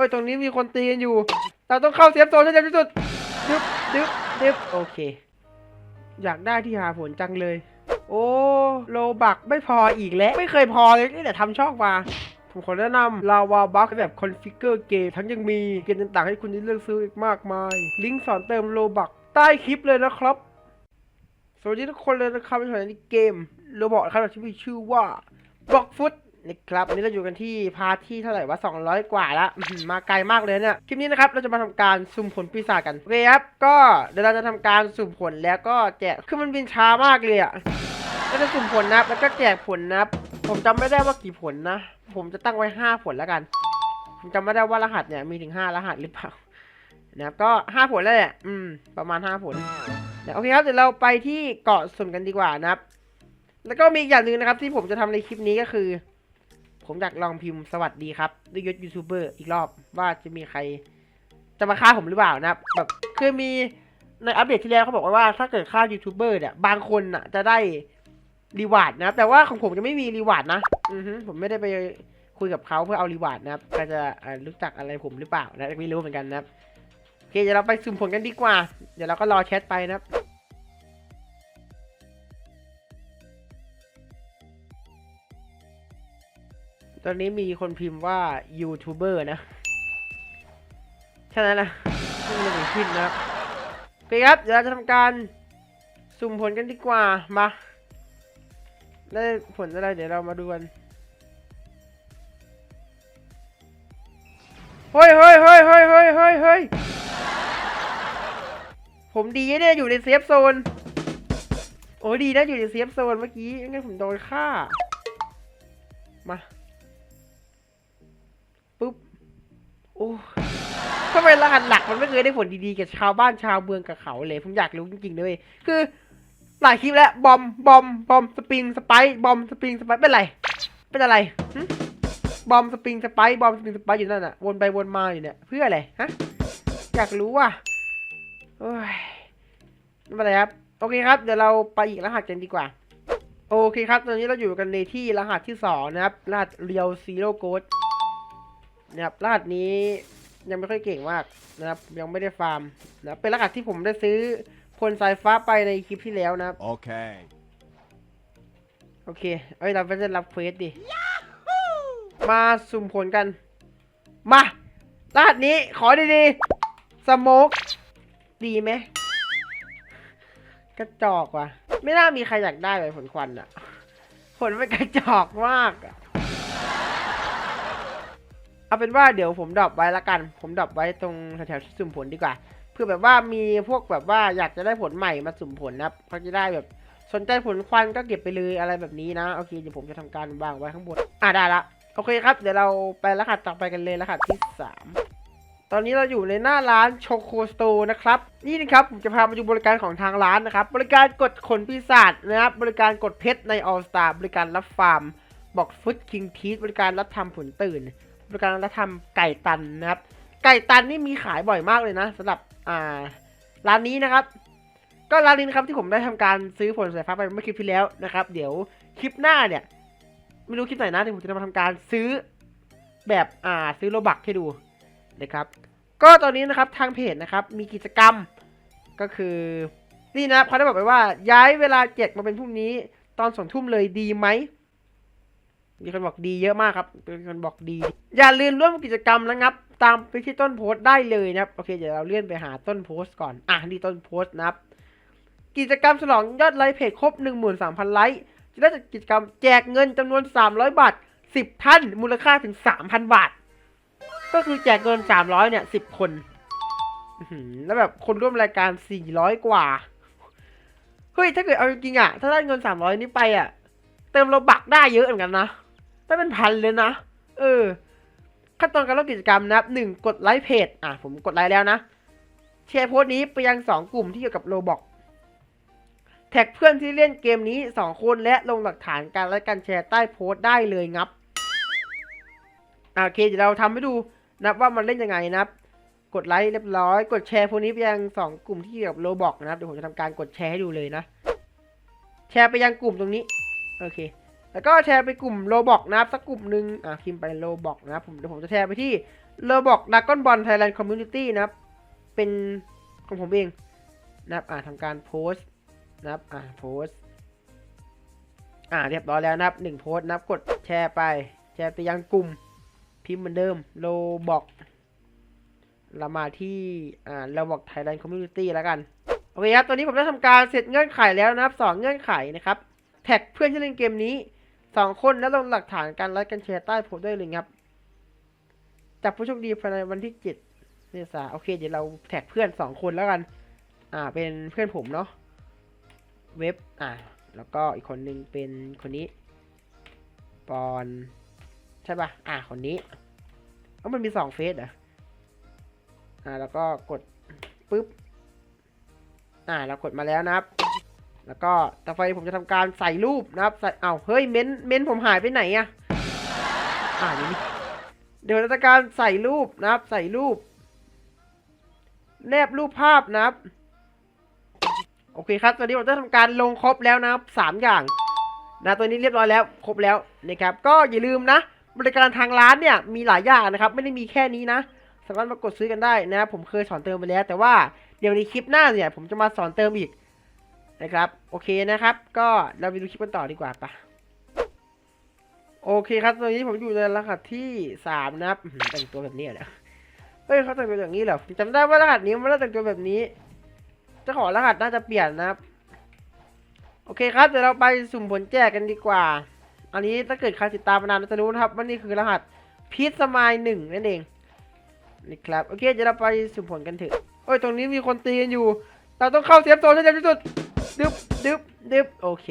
อ้ยตรงนี้มีคนตีกันอยู่ เราต้องเข้าเซฟโซนให้เร็วที่สุดดึบดึบดึบโอเค อยากได้ที่หาผลจังเลย โอ้โลบักไม่พออีกแล้ว ไม่เคยพอเลยนี่แต่ทำช่องมาผมขอแนะนำลาวาบัคแบบคอนฟิกเกอร์เกมทั้งยังมีเกมต่างๆให้คุณได้เลือกซื้ออีกมากมาย ลิงก์สอนเติมโลบักใต้คลิปเลยนะครับ สวัสดีทุกคนเลยนะครับที่อยู่ในเกมโรบอกนะครับที่มีชื่อว่าบล็อกฟุต นะครับนนี้เราอยู่กันที่พาร์ทที่เท่าไหร่วะ200 กว่าละอื้อหือมาไกลมากเลยเนี่ยคลิปนี้นะครับเราจะมาทำการสุ่มผลปีศาจกันโอเคครับก็เดี๋ยวเราจะทำการสุ่มผลแล้วก็แจกคือมันบินช้ามากเลยอะก็จะสุ่มผลนะแล้วก็แจกผลนะผมจำไม่ได้ว่ากี่ผลนะ ผมจะตั้งไว้ 5 ผลแล้วกัน ผมจำไม่ได้ว่ารหัสเนี่ยมีถึง 5 รหัสหรือเปล่านะครับก็ 5 ผลแล้วแหละอืมประมาณ 5 ผลโอเคครับเดี๋ยวเราไปที่เกาะสุ่มกันดีกว่านะครับ แล้วก็มีอีกอย่างหนึ่งนะครับที่ผมจะทำในคลิปนี้ก็คือ ผมอยากลองพิมพ์สวัสดีครับด้วยยศยูทูบเบอร์อีกรอบว่าจะมีใคร จะมาฆ่าผมหรือเปล่านะครับแบบคือมีในอัปเดตที่แล้วเขาบอกว่าถ้าเกิดฆ่ายูทูบเบอร์เนี่ยบางคนอะจะได้รีวาร์ดนะครับแต่ว่าของผมจะไม่มีรีวาร์ดนะอือฮึผมไม่ได้ไปคุยกับเขาเพื่อเอารีวาร์ดนะครับก็จะรู้จักอะไรผมหรือเปล่านะไม่รู้เหมือนกันนะครับโอเคเดี๋ยวเราไปสุ่มผลกันดีกว่า เดี๋ยวเราก็รอแชทไปนะครับ ตอนนี้มีคนพิมพ์ว่ายูทูบเบอร์นะแค่นั้นนะไม่มีอะไรขึ้นนะโอเคครับ เดี๋ยวเราจะทำการสุ่มผลกันดีกว่า มา ได้ผลอะไรเดี๋ยวเรามาดูกัน เฮ้ยเฮ้ยเฮ้ยเฮ้ยเฮ้ยเฮ้ยเฮ้ยผมดีเนี่ยอยู่ในเซฟโซน โอ้ดีนะอยู่ในเซฟโซนเมื่อกี้ งั้นผมโดนฆ่า มา โอ้ทำไมรหัสหลักมันไม่เคยได้ผลดีๆกับชาวบ้านชาวเมืองกับเขาเลยผมอยากรู้จริงๆด้วยคือหลายคลิปแล้วบอมบอมบอมสปริงสไปบอมสปริงสไปเป็นไร เป็นอะไรบอมสปริงสไปบอมสปริงสไปอยู่นั่นอะวนไปวนมาอยู่เนี่ยเพื่ออะไรฮะอยากรู้ว่ะโอ้ยไม่เป็นไรครับ โอเคครับ เดี๋ยวเราไปอีกรหัสกันดีกว่า โอเคครับ ตอนนี้เราอยู่กันในที่รหัสที่สองนะครับ รหัสเรียวซีโร่โกด นะครับรหัสนี้ยังไม่ค่อยเก่งมากนะครับ ยังไม่ได้ฟาร์มนะครับเป็นรหัสที่ผมได้ซื้อพลสายฟ้าไปในคลิปที่แล้วนะครับ Okay. โอเค เอ้ยเราไปจะรับเควสดิ มาสุ่มผลกัน มารหัสนี้ขอดีๆสโมกดีไหมกระจอกว่ะ ไม่น่ามีใครอยากได้เลยผลควันอะผลมันกระจอกมากอะ เอาเป็นว่าเดี๋ยวผมดรอปไว้ละกัน ผมดรอปไว้ตรงแถวๆสุ่มผลดีกว่า เพื่อแบบว่ามีพวกแบบว่าอยากจะได้ผลใหม่มาสุ่มผลนะครับเขาจะได้แบบสนใจผลควันก็เก็บไปเลยอะไรแบบนี้นะ โอเคเดี๋ยวผมจะทำการวางไว้ข้างบน อะได้ละ โอเคครับ เดี๋ยวเราไปรหัสต่อไปกันเลยรหัสที่สามตอนนี้เราอยู่ในหน้าร้านโชโคสโตนะครับ นี่นะครับ ผมจะพามาดูบริการของทางร้านนะครับ บริการกดขนปีศาจนะครับ บริการกดเพชรใน All Star บริการรับฟาร์มบอกฟุตคิงทีสบริการรับทำผลตื่น บริการรับทำไก่ตันนะครับ ไก่ตันนี่มีขายบ่อยมากเลยนะสำหรับอ่าร้านนี้นะครับ ก็ร้านนี้นะครับที่ผมได้ทำการซื้อผลสายฟ้าไปเมื่อคลิปที่แล้วนะครับ เดี๋ยวคลิปหน้าเนี่ยไม่รู้คลิปไหนนะที่ผมจะมาทำการซื้อแบบอ่าซื้อโลบักให้ดูนะครับ ก็ตอนนี้นะครับทางเพจนะครับมีกิจกรรมก็คือนี่นะเขาได้บอกไปว่าย้ายเวลาแจกมาเป็นพรุ่งนี้ตอนสองทุ่มเลยดีไหม มีคนบอกดีเยอะมากครับมีคนบอกดี อย่าลืมร่วมกิจกรรมนะครับ ตามไปที่ต้นโพสต์ได้เลยนะครับ โอเค เดี๋ยวเราเลื่อนไปหาต้นโพสต์ก่อน อะ นี่ต้นโพสต์นะครับ กิจกรรมฉลองยอดไลค์เพจครบ 13,000 ไลค์จะได้จัดกิจกรรมแจกเงินจำนวน 300 บาท 10 ท่าน มูลค่าถึง 3,000 บาท ก็คือแจกเงิน 300 เนี่ย 10 คน แล้วแบบคนร่วมรายการ 400 กว่า เฮ้ย ถ้าเกิดเอาจริงๆอะ ถ้าได้เงิน 300 นี้ไปอะ เติมโลบักได้เยอะเหมือนกันนะ ได้เป็นพันเลยนะ เออ ขั้นตอนการร่วมกิจกรรมนะครับหนึ่งกดไลค์เพจ อะ ผมกดไลค์แล้วนะ แชร์โพสต์นี้ไปยังสองกลุ่มที่เกี่ยวกับโลบอกแท็กเพื่อนที่เล่นเกมนี้2คนและลงหลักฐานการและการแชร์ใต้โพสต์ได้เลยงับโอเคเดี๋ยวเราทำให้ดูนะว่ามันเล่นยังไงนะครับ กดไลค์เรียบร้อย กดแชร์พวกนี้ไปยัง2กลุ่มที่เกี่ยวกับโลบอกนะครับเดี๋ยวผมจะทำการกดแชร์ให้ดูเลยนะ แชร์ไปยังกลุ่มตรงนี้ โอเค แล้วก็แชร์ไปกลุ่มโลบอกนะครับสักกลุ่มหนึ่งอะพิมพ์ไปโลบอกนะครับผมเดี๋ยวผมจะแชร์ไปที่เลบอกดักก้อนบอลไทยแลนด์คอมมูนิตี้นะครับ เป็นของผมเองนะครับอ่าทำการโพสต์นะครับอ่าโพสต์อ่าเรียบร้อยแล้วนะครับหนึ่งโพสต์นะครับกดแชร์ไป แชร์ไปยังกลุ่มพิมพ์เหมือนเดิมโลบอกเรามาที่อ่าเราบอกไทยแลนด์คอมมูนิตี้แล้วกันโอเคครับ ตอนนี้ผมได้ทำการเสร็จเงื่อนไขแล้วนะครับสองเงื่อนไขนะครับ แท็กเพื่อนที่เล่นเกมนี้ สองคนแล้วลงหลักฐานการไลค์กันแชร์ใต้โพสต์ด้เลยครับจับผู้โชคดีภายในวันที่เจ็ดเมษาโอเค เดี๋ยวเราแท็กเพื่อนสองคนแล้วกัน อ่า เป็นเพื่อนผมเนาะ เว็บ อ่า แล้วก็อีกคนนึงเป็นคนนี้ ปอน ใช่ปะอ่า คนนี้เอ้ามันมีสองเฟซเหรออ่า แล้วก็กดปุ๊บ อ่า เรากดมาแล้วนะครับ แล้วก็ต่อไปผมจะทำการใส่รูปนะครับใส่เอาเฮ้ยเม้นเม้นผมหายไปไหนอะอ่านี่เดี๋ยวเราจะการใส่รูปนะครับ ใส่รูป แนบรูปภาพนะครับ โอเคครับตอนนี้ผมได้ทำการลงครบแล้วนะครับสามอย่างนะตัวนี้เรียบร้อยแล้วครบแล้วนะครับ ก็อย่าลืมนะ บริการทางร้านเนี่ยมีหลายอย่างนะครับ ไม่ได้มีแค่นี้นะสามารถมากดซื้อกันได้นะครับผมเคยสอนเติมไปแล้ว แต่ว่าเดี๋ยวในคลิปหน้าเนี่ยผมจะมาสอนเติมอีก นะครับ โอเคนะครับ ก็เราไปดูคลิปกันต่อดีกว่าปะโอเคครับ ตอนนี้ผมอยู่ในรหัสที่สามนะครับแต่งตัวแบบนี้เหรอเฮ้ยเขาแต่งตัวอย่างนี้เหรอจำได้ว่ารหัสนี้มันแต่งตัวแบบนี้เจ้าของรหัสน่าจะเปลี่ยนนะครับ โอเคครับเดี๋ยวเราไปสุ่มผลแจกกันดีกว่า อันนี้ถ้าเกิดใครติดตามมานานจะรู้นะครับว่านี่คือรหัสพีซสมายหนึ่งนั่นเองนี่ครับโอเคเดี๋ยวเราไปสุ่มผลกันเถอะโอ้ยตรงนี้มีคนตีกันอยู่ เราต้องเข้าเซฟโซนให้เร็วที่สุด ดึบดึบดึบโอเค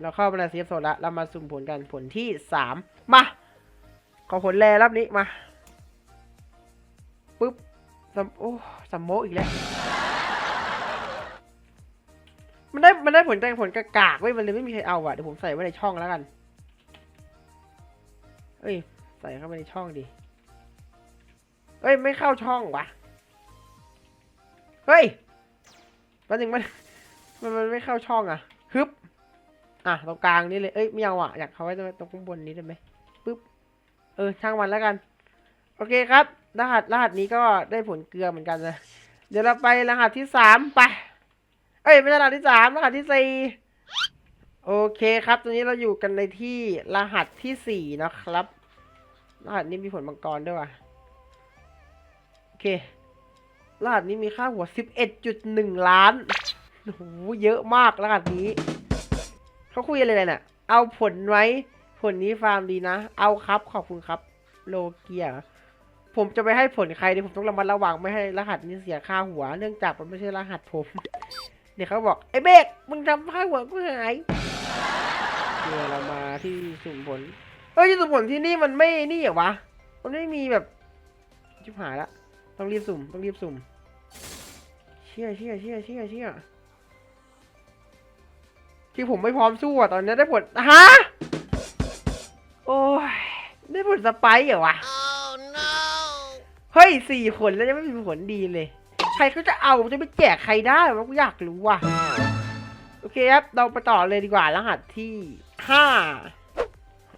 เราเข้ามาในเซฟโซนละเรามาสุ่มผลกันผลที่สามมา ขอผลแรรับนี้มาปึ๊บซัมโอ้ซัมโมอีกแล้ว มันได้มันได้ผลแต่งผลกากากๆเว้มันเลยไม่มีใครเอาอะเดี๋ยวผมใส่ไว้ในช่องแล้วกัน เอ้ย ใส่เข้าไปในช่องดิเอ้ย ไม่เข้าช่องวะ เฮ้ยแป๊บนึงมัน มันมันไม่เข้าช่องอะฮึบอะตรงกลางนี่เลยเอ้ยไม่เอาอะอยากเขาไว้ตรงข้างบนนี้ได้ไหมปึ๊บเออช่างมันแล้วกัน โอเคครับ รหัสรหัสนี้ก็ได้ผลเกลือเหมือนกันนะเดี๋ยวเราไปรหัสที่สามไป เอ้ยไม่ใช่รหัสที่สามรหัสที่สี่โอเคครับ ตอนนี้เราอยู่กันในที่รหัสที่สี่นะครับ รหัสนี้มีผลมังกรด้วยว่ะโอเค รหัสนี้มีค่าหัวสิบเอ็ดจุดหนึ่งล้าน โหเยอะมากรหัสนี้ เขาคุยอะไรกันน่ะเอาผลไว้ ผลนี้ฟาร์มดีนะ เอาครับขอบคุณครับ โลเกีย ผมจะไปให้ผลใครเนี่ยผมต้องระมัดระวังไม่ให้รหัสนี้เสียค่าหัว เนื่องจากมันไม่ใช่รหัสผม เดี๋ยวเขาบอกไอ้เบกมึงทำค่าหัวกูหายเดี๋ยวเรามาที่สุ่มผล เอ้ยที่สุ่มผลที่นี่มันไม่นี่เหรอวะ มันไม่มีแบบชิบหายละ ต้องรีบสุ่มต้องรีบสุ่มเชี่ยเชี่ยเชี่ยเชี่ยเชี่ย ที่ผมไม่พร้อมสู้อะตอนนี้ได้ผลฮะโอ้ยได้ผลสไปร์เหรอวะ Oh no! เฮ้ยสี่ผลแล้วยังไม่มีผลดีเลย ใครเขาจะเอาจะไปแจกใครได้วะกูอยากรู้ว่ะโอเคครับ เราไปต่อเลยดีกว่ารหัสที่ห้า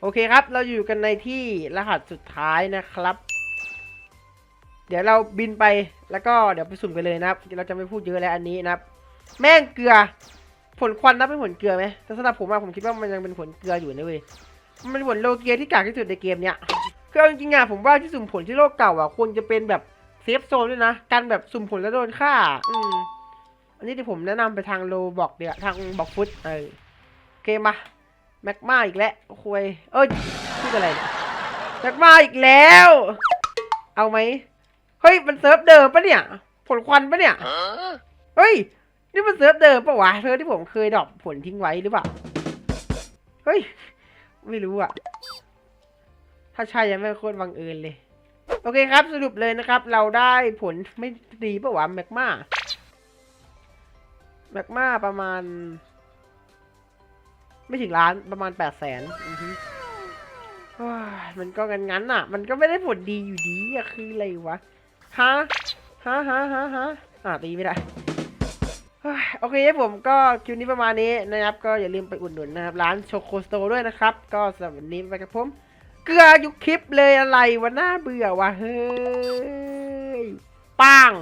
โอเคครับ เราอยู่กันในที่รหัสสุดท้ายนะครับ เดี๋ยวเราบินไปแล้วก็เดี๋ยวไปสุ่มกันเลยนะครับ เราจะไม่พูดเยอะแล้วอันนี้นะครับ แม่งเกลือ ผลควันนับเป็นผลเกลือไหมแต่สำหรับผมอะผมคิดว่ามันยังเป็นผลเกลืออยู่นะเว้ย มันเป็นผลโลเกียที่กากที่สุดในเกมเนี้ยคือจริงๆอะผมว่าที่สุ่มผลที่โลกเก่าอะควรจะเป็นแบบเซฟโซนด้วยนะ การแบบสุ่มผลแล้วโดนฆ่า อืม อันนี้ที่ผมแนะนำไปทางโลบอกเดียวทางบอกฟุตเออโอเคมาแม็กมาอีกแล้วคุยเอ้ยพูดอะไรแม็กมาอีกแล้ว เอาไหมเฮ้ยมันเซิร์ฟเดิมปะเนี่ย ผลควันปะเนี่ยเฮ้ย นี่มันเซิร์ฟเดิมปะวะเซิร์ฟที่ผมเคยดรอปผลทิ้งไว้หรือเปล่า เฮ้ย ไม่รู้อะถ้าใช่ยังไม่โคตรบังเอิญเลย โอเคครับสรุปเลยนะครับ เราได้ผลไม่ดีปะวะแมกมาแมกมาประมาณ ไม่ถึงล้านประมาณแปดแสนมันก็งั้นงั้นอะ มันก็ไม่ได้ผลดีอยู่ดีอะคืออะไรวะฮะฮะฮะฮะฮะอ่าตีไม่ได้เฮ้ย โอเคครับผมก็คลิปนี้ประมาณนี้นะครับ ก็อย่าลืมไปอุดหนุนนะครับ ร้านโชโคสโตด้วยนะครับ ก็สำหรับวันนี้ไปกับผม เกลือยุคคลิปเลยอะไรวะน่าเบื่อวะเฮ้ยปัง